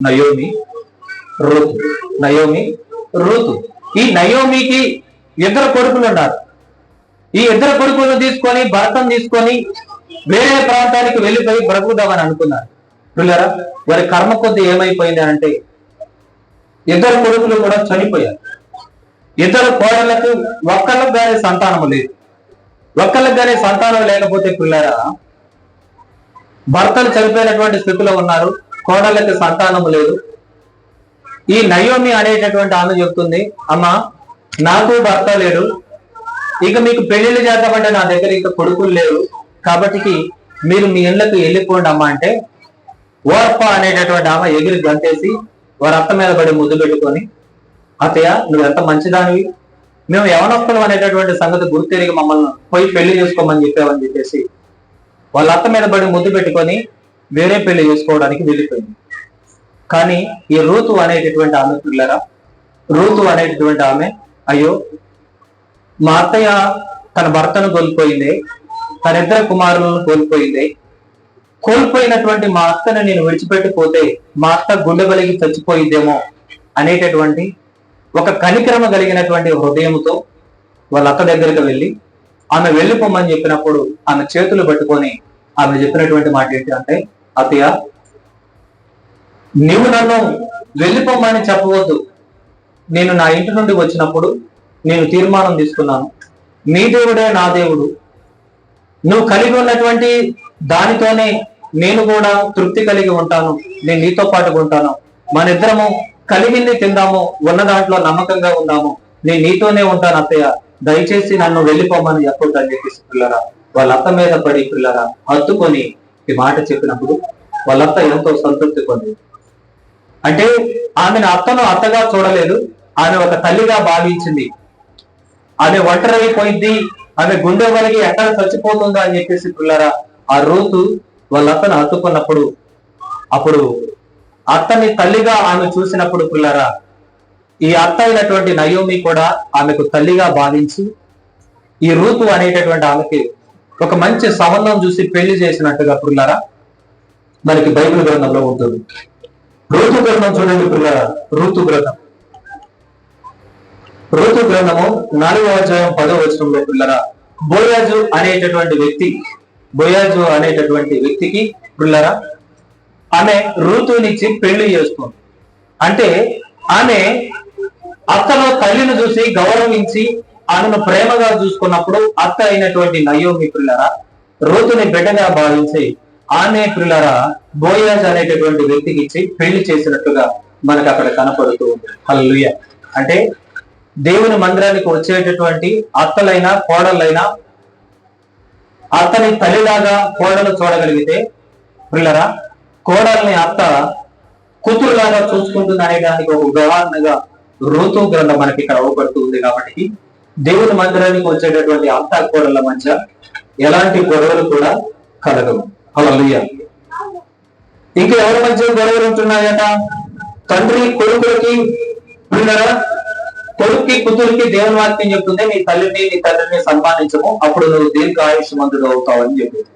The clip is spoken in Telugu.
నయోమి రుతు నయోమి రుతు ఈ నయోమికి ఇద్దరు కొడుకులు ఉన్నారు. ఈ ఇద్దరు కొడుకులను తీసుకొని భరతం తీసుకొని వేరే ప్రాంతానికి వెళ్ళిపోయి బ్రతుకుదామని అనుకున్నారు. పిల్లరా వారి కర్మ కొద్ది ఏమైపోయింది అంటే ఇద్దరు కొడుకులు కూడా చనిపోయారు. ఇద్దరు కోడళ్ళకు ఒక్కళ్ళకు కానీ సంతానం లేదు. ఒక్కళ్ళకు కానీ సంతానం లేకపోతే పిల్లరా భర్తలు చనిపోయినటువంటి స్థితిలో ఉన్నారు. కోడళ్ళకి సంతానం లేదు. ఈ నయోమి అనేటటువంటి ఆమె చెప్తుంది అమ్మా నాకు భర్త లేడు. ఇక మీకు పెళ్ళిళ్ళు చేద్దామంటే నా దగ్గర ఇంకా కొడుకులు లేవు కాబట్టి మీరు మీ ఇళ్ళకు వెళ్ళిపోండి అమ్మ అంటే ఓర్ప అనేటటువంటి ఆమె ఎగిరి గంతేసి వారి అత్త మీద పడి ముద్దు పెట్టుకొని అత్తయ్య నువ్వు ఎంత మంచిదానివి? మేము యవనస్తులం అనేటటువంటి సంగతి గుర్తెరిగి మమ్మల్ని పోయి పెళ్ళి చేసుకోమని చెప్పామని చెప్పేసి వాళ్ళ అత్త మీద పడి ముద్దు పెట్టుకొని వేరే పెళ్ళి చేసుకోవడానికి వెళ్ళిపోయింది. కానీ ఈ రూతు అనేటటువంటి ఆమె పిల్లరా? రూతు అనేటటువంటి ఆమె అయ్యో మా అత్తయ్య తన భర్తను కోల్పోయింది తన ఇద్దరు కుమారులను కోల్పోయింది. కోల్పోయినటువంటి మా అత్తను నేను విడిచిపెట్టిపోతే మా అత్త గుండె బలిగి చచ్చిపోయిద్దేమో అనేటటువంటి ఒక కనిక్రమ కలిగినటువంటి హృదయంతో వాళ్ళ అత్త దగ్గరికి వెళ్ళి ఆమె వెళ్ళిపోమని చెప్పినప్పుడు ఆమె చేతులు పట్టుకొని ఆమె చెప్పినటువంటి మాట ఏంటి అంటే అత్తయ్య నీవు నన్ను వెళ్ళిపోమని చెప్పవద్దు. నేను నా ఇంటి నుండి వచ్చినప్పుడు నేను తీర్మానం తీసుకున్నాను. నీ దేవుడే నా దేవుడు. నువ్వు కలిగి ఉన్నటువంటి దానితోనే నేను కూడా తృప్తి కలిగి ఉంటాను. నేను నీతో పాటు ఉంటాను. మన ఇద్దరము కలిగింది తిందాము ఉన్న దాంట్లో నమ్మకంగా ఉందాము. నేను నీతోనే ఉంటాను అత్తయ్య. దయచేసి నన్ను వెళ్ళిపోమని చెప్పొద్దని చెప్పేసి పిల్లరా వాళ్ళ అత్త మీద పడి పిల్లరా హత్తుకొని ఈ మాట చెప్పినప్పుడు వాళ్ళత్త ఎంతో సంతృప్తి పొంది అంటే ఆమెను అత్తను అత్తగా చూడలేదు ఆమె ఒక తల్లిగా భావించింది. ఆమె ఒంటరైపోయింది ఆమె గుండె వలిగి ఎక్కడ చచ్చిపోతుందో అని చెప్పేసి పిల్లరా ఆ రూతు వాళ్ళ అత్తను హత్తుకున్నప్పుడు అప్పుడు అత్తని తల్లిగా ఆమె చూసినప్పుడు పిల్లరా ఈ అత్త అయినటువంటి నయోమి కూడా ఆమెకు తల్లిగా భావించి ఈ రూతు అనేటటువంటి ఆమెకి ఒక మంచి సంబంధం చూసి పెళ్ళి చేసినట్టుగా పిల్లరా? మనకి బైబిల్ గ్రంథంలో ఉంటుంది. ఋతు గ్రంథం చూడండి పిల్లరా. ఋతు గ్రంథం. ఋతు గ్రంథము నాలుగవ అధ్యాయం పదో వచనంలో పిల్లరా బోయాజు అనేటటువంటి వ్యక్తి బోయాజు అనేటటువంటి వ్యక్తికి పిల్లరా ఆమె ఋతునిచ్చి పెళ్ళి చేస్తుంది. అంటే ఆమె అత్తలో తల్లిని చూసి గౌరవించి ఆమెను ప్రేమగా చూసుకున్నప్పుడు అత్త అయినటువంటి నయోమి పిల్లరా రోతుని బిడ్డగా భావించి ఆమె పిల్లరా బోయాజ్ అనేటటువంటి వ్యక్తికి ఇచ్చి పెళ్ళి చేసినట్టుగా మనకు అక్కడ కనపడుతూ ఉంది. హల్లెలూయా. అంటే దేవుని మందిరానికి వచ్చేటటువంటి అత్తలైనా కోడళ్ళైనా అత్తని తల్లిలాగా కోడలు చూడగలిగితే పిల్లరా కోడల్ని అత్త కూతురులాగా చూసుకుంటుంది అనే దానికి ఒక ఉదాహరణగా ఋతు గ్రంథం మనకి ఇక్కడ అవ్వబడుతూ కాబట్టి దేవుని మందిరానికి వచ్చేటటువంటి అత్త కోడళ్ళ మధ్య ఎలాంటి గొడవలు కూడా కలగవు. హల్లెలూయా ఇంకా ఎవరి మధ్య గొడవలు ఉంటున్నాయట? తండ్రి కొడుకులకి పిల్లరా కొడుక్కి కూతురికి దేవుని వాక్యం చెప్తుంది నీ తల్లిని నీ తండ్రిని సన్మానించము అప్పుడు నువ్వు దీర్ఘ ఆయుష్మంతుడు అవుతావు అని చెప్పింది.